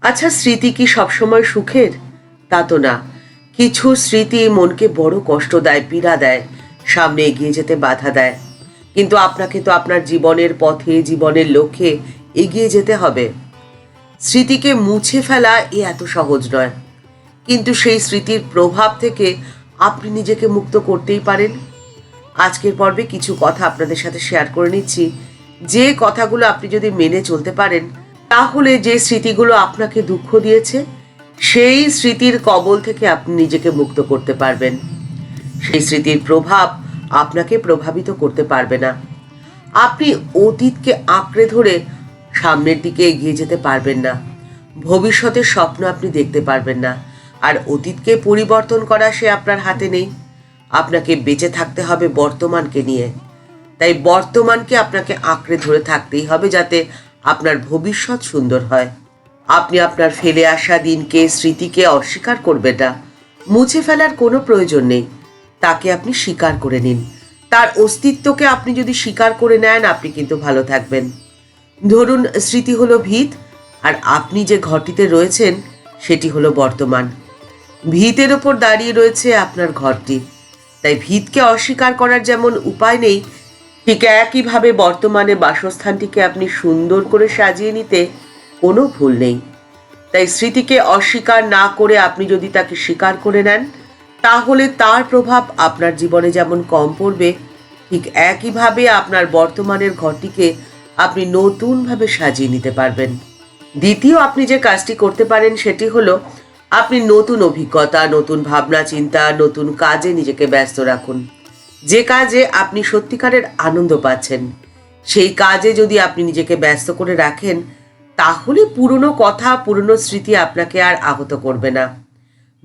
আচ্ছা স্মৃতি কি সবসময় সুখের? তা তো না। কিছু স্মৃতি মনকে বড় কষ্ট দেয়, পীড়া দেয়, সামনে এগিয়ে যেতে বাধা দেয়। কিন্তু আপনাকে তো আপনার জীবনের পথে, জীবনের লক্ষ্যে এগিয়ে যেতে হবে। স্মৃতিকে মুছে ফেলা এ এত সহজ নয়। কিন্তু সেই স্মৃতির প্রভাব থেকে আপনি নিজেকে মুক্ত করতেই পারেন। আজকের পর্বে কিছু কথা আপনাদের সাথে শেয়ার করে নিচ্ছি। যে কথাগুলো আপনি যদি মেনে চলতে পারেন তাহলে যে স্মৃতিগুলো আপনাকে দুঃখ দিয়েছে, সেই স্মৃতির কবল থেকে আপনি নিজেকে মুক্ত করতে পারবেন। সেই স্মৃতির প্রভাব আপনাকে প্রভাবিত করতে পারবে না। আপনি অতীতকে আঁকড়ে ধরে সামনের দিকে এগিয়ে যেতে পারবেন না। ভবিষ্যতের স্বপ্ন আপনি দেখতে পারবেন না। আর অতীতকে পরিবর্তন করা সে আপনার হাতে নেই। আপনাকে বেঁচে থাকতে হবে বর্তমানকে নিয়ে। তাই বর্তমানকে আপনাকে আঁকড়ে ধরে থাকতেই হবে যাতে আপনার ভবিষ্যৎ সুন্দর হয়। আপনি আপনার ফেলে আসা দিনকে, স্মৃতিকে অস্বীকার করবেন না। মুছে ফেলার কোনো প্রয়োজন নেই। তাকে আপনি স্বীকার করে নিন। তার অস্তিত্বকে আপনি যদি স্বীকার করে নেন, আপনি কিন্তু ভালো থাকবেন। ধরুন, স্মৃতি হলো ভিত, আর আপনি যে ঘরটিতে রয়েছেন, সেটি হলো বর্তমান। ভিতের ওপর দাঁড়িয়ে রয়েছে আপনার ঘরটি। তাই ভিতকে অস্বীকার করার যেমন উপায় নেই ঠিক একইভাবে বর্তমানে বাসস্থানটিকে আপনি সুন্দর করে সাজিয়ে নিতে কোনো ভুল নেই। তাই স্মৃতিকে অস্বীকার না করে আপনি যদি তাকে স্বীকার করে নেন, তাহলে তার প্রভাব আপনার জীবনে যেমন কম পড়বে, ঠিক একইভাবে আপনার বর্তমানের ঘরটিকে আপনি নতুনভাবে সাজিয়ে নিতে পারবেন। দ্বিতীয়, আপনি যে কাজটি করতে পারেন সেটি হলো, আপনি নতুন অভিজ্ঞতা, নতুন ভাবনা, চিন্তা, নতুন কাজে নিজেকে ব্যস্ত রাখুন। যে কাজে আপনি সত্যিকারের আনন্দ পাচ্ছেন, সেই কাজে যদি আপনি নিজেকে ব্যস্ত করে রাখেন, তাহলে পুরনো কথা, পুরনো স্মৃতি আপনাকে আর আহত করবে না।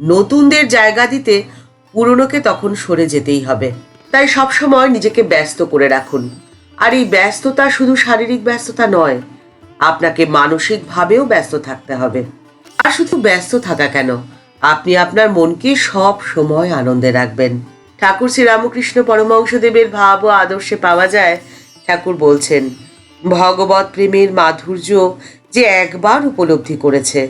নতুনদের জায়গা দিতে পুরনোকে তখন সরে যেতেই হবে। তাই সবসময় নিজেকে ব্যস্ত করে রাখুন। আর এই ব্যস্ততা শুধু শারীরিক ব্যস্ততা নয়, আপনাকে মানসিকভাবেও ব্যস্ত থাকতে হবে। আর শুধু ব্যস্ত থাকা কেন? আপনি আপনার মনকে সব সময় আনন্দে রাখবেন। ঠাকুর শ্রীরামকৃষ্ণ পরমহংসদেবের ভাব ও আদর্শে পাওয়া যায়, ঠাকুর বলছেন, ভগবত প্রেমের মাধুর্য যে একবার উপলব্ধি করেছে,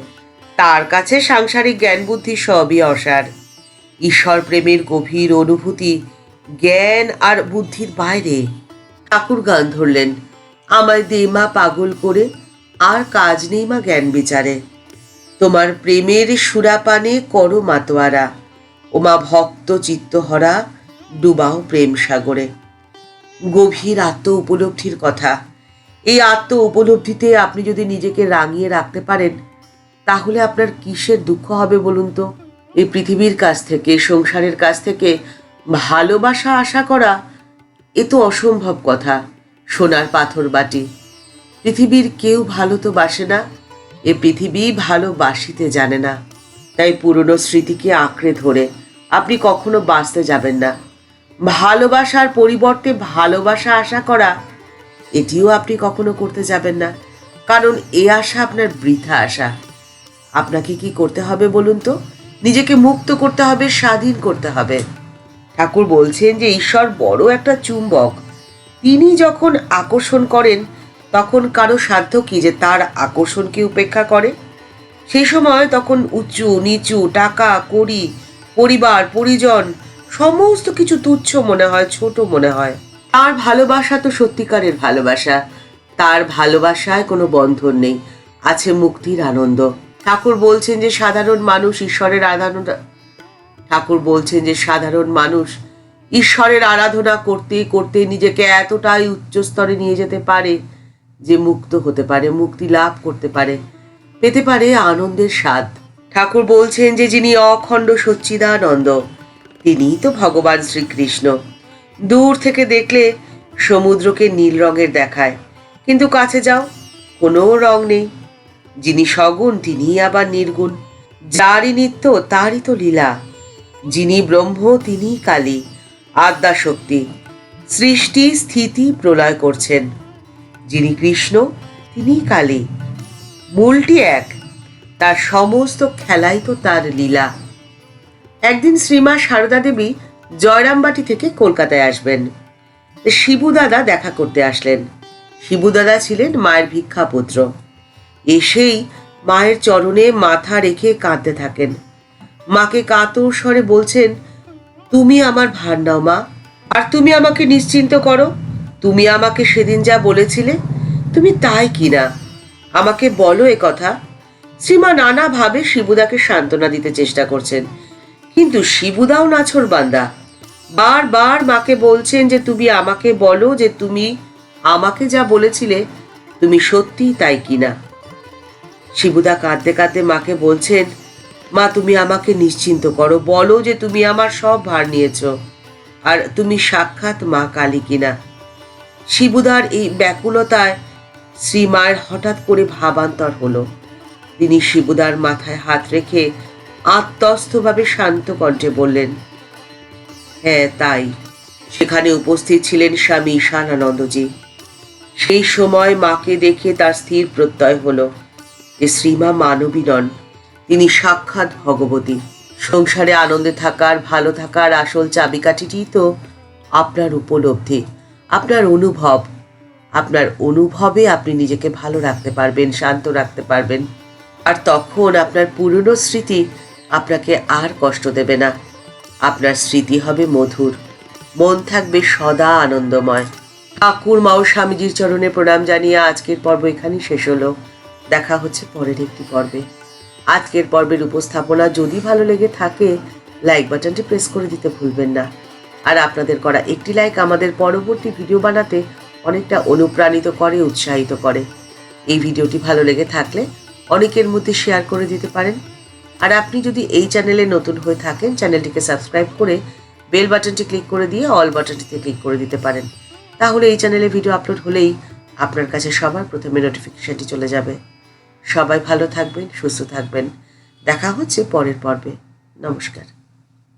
তার কাছে সাংসারিক জ্ঞান বুদ্ধি সবই অসার। ঈশ্বর প্রেমের গভীর অনুভূতি, জ্ঞান আর বুদ্ধির বাইরে। ঠাকুর গান ধরলেন, আমায় দে মা পাগল করে, আর কাজ নেই মা জ্ঞান বিচারে। তোমার প্রেমের সুরাপানে করো মাতোয়ারা। ওমা ভক্ত চিত্তহরা ডুবাও প্রেম সাগরে। গভীর আত্ম উপলব্ধির কথা। এই আত্ম উপলব্ধিতে আপনি যদি নিজেকে রাঙিয়ে রাখতে পারেন, তাহলে আপনার কিসের দুঃখ হবে বলুন তো? এই পৃথিবীর কাছ থেকে, সংসারের কাছ থেকে ভালোবাসা আশা করা, এ তো অসম্ভব কথা, সোনার পাথর বাটি। পৃথিবীর কেউ ভালো তো বাসে না, এ পৃথিবী ভালোবাসিতে জানে না। তাই পুরনো স্মৃতিকে আঁকড়ে ধরে আপনি কখনো বাঁচতে যাবেন না। ভালোবাসার পরিবর্তে ভালোবাসা আশা করা, এটিও আপনি কখনো করতে যাবেন না। কারণ এ আশা আপনার বৃথা আশা। আপনাকে কি করতে হবে বলুন তো? নিজেকে মুক্ত করতে হবে, স্বাধীন করতে হবে। ঠাকুর বলছেন যে ঈশ্বর বড় একটা চুম্বক। তিনি যখন আকর্ষণ করেন, তখন কারও সাধ্য কি যে তার আকর্ষণকে উপেক্ষা করে? সেই সময় তখন উঁচু, নিচু, টাকা, কড়ি পরিবার, পরিজন, সমস্ত কিছু তুচ্ছ মনে হয়, ছোট মনে হয়। তার ভালোবাসা তো সত্যিকারের ভালোবাসা। তার ভালোবাসায় কোনো বন্ধন নেই। আছে মুক্তির আনন্দ। ঠাকুর বলছেন যে, সাধারণ মানুষ ঈশ্বরের আরাধনা ঠাকুর বলছেন যে, সাধারণ মানুষ ঈশ্বরের আরাধনা করতে করতে নিজেকে এতটাই উচ্চ স্তরে নিয়ে যেতে পারে যে, মুক্ত হতে পারে, মুক্তি লাভ করতে পারে। পেতে পারে আনন্দের স্বাদ। ঠাকুর বলছেন যে যিনি অখণ্ড সচ্চিদানন্দ, তিনিই তো ভগবান শ্রীকৃষ্ণ। দূর থেকে দেখলে সমুদ্রকে নীল রঙের দেখায়, কিন্তু কাছে যাও, কোনো রং নেই। যিনি সগুণ, তিনিই আবার নির্গুণ। যারই নিত্য, তারই তো লীলা। যিনি ব্রহ্ম, তিনিই কালী। আদ্যা শক্তি সৃষ্টি, স্থিতি প্রলয় করছেন। যিনি কৃষ্ণ তিনি কালী। মূলটি এক। তার সমস্ত খেলাই তো তার লীলা। একদিন শ্রীমা সারদা দেবী জয়রামবাটি থেকে কলকাতায় আসবেন। শিবু দাদা দেখা করতে আসলেন। শিবু দাদা ছিলেন মায়ের ভিক্ষাপুত্র। এসেই মায়ের চরণে মাথা রেখে কাঁদতে থাকেন। মাকে কাতর স্বরে বলছেন, তুমি আমার ভার নাও মা, আর তুমি আমাকে নিশ্চিন্ত করো। তুমি আমাকে সেদিন যা বলেছিলে, তুমি তাই কিনা। আমাকে বলো এ কথা শ্রীমা নানাভাবে শিবুদাকে সান্ত্বনা দিতে চেষ্টা করছেন। কিন্তু শিবুদাও নাছর বান্দা। বারবার মাকে বলছেন যে, তুমি আমাকে বলো যে, তুমি আমাকে যা বলেছিলে, তুমি সত্যিই তাই কিনা শিবুদা কাঁদতে কাঁদতে মাকে বলছেন, মা, তুমি আমাকে নিশ্চিন্ত করো। বলো যে, তুমি আমার সব ভার নিয়েছো। আর তুমি সাক্ষাৎ মা কালী কিনা শিবুদার এই ব্যাকুলতায় শ্রীমায়ের হঠাৎ করে ভাবান্তর হলো। তিনি শিবুদার মাথায় হাত রেখে আত্মস্থভাবে শান্ত কণ্ঠে বললেন হ্যাঁ তাই। সেখানে উপস্থিত ছিলেন স্বামী ঈশানানন্দজি। সেই সময় মাকে দেখে তার স্থির প্রত্যয় হলো যে শ্রীমা মানবী নন, তিনি সাক্ষাৎ ভগবতী। সংসারে আনন্দে থাকার, ভালো থাকার আসল চাবিকাঠিটি তো আপনার উপলব্ধি, আপনার অনুভব। আপনার অনুভবে আপনি নিজেকে ভালো রাখতে পারবেন, শান্ত রাখতে পারবেন। আর তখন আপনার পুরনো স্মৃতি আপনাকে আর কষ্ট দেবে না। আপনার স্মৃতি হবে মধুর। মন থাকবে সদা আনন্দময়। ঠাকুর, মা ও স্বামীজির চরণে প্রণাম জানিয়ে আজকের পর্ব এখানেই শেষ হলো। দেখা হচ্ছে পরের একটি পর্বে। আজকের পর্বের উপস্থাপনা যদি ভালো লেগে থাকে লাইক বাটনটি প্রেস করে দিতে ভুলবেন না। আর আপনাদের করা একটি লাইক আমাদের পরবর্তী ভিডিও বানাতে অনেকটা অনুপ্রাণিত করে, উৎসাহিত করে। এই ভিডিওটি ভালো লেগে থাকলে অনেকের মধ্যে শেয়ার করে দিতে পারেন। আর আপনি যদি এই চ্যানেলে নতুন হয়ে থাকেন চ্যানেলটিকে সাবস্ক্রাইব করে বেল বাটনটি ক্লিক করে দিয়ে অল বাটনটিতে ক্লিক করে দিতে পারেন। তাহলে এই চ্যানেলে ভিডিও আপলোড হলেই আপনার কাছে সবার প্রথমে নোটিফিকেশানটি চলে যাবে। সবাই ভালো থাকবেন, সুস্থ থাকবেন। দেখা হচ্ছে পরের পর্বে। নমস্কার।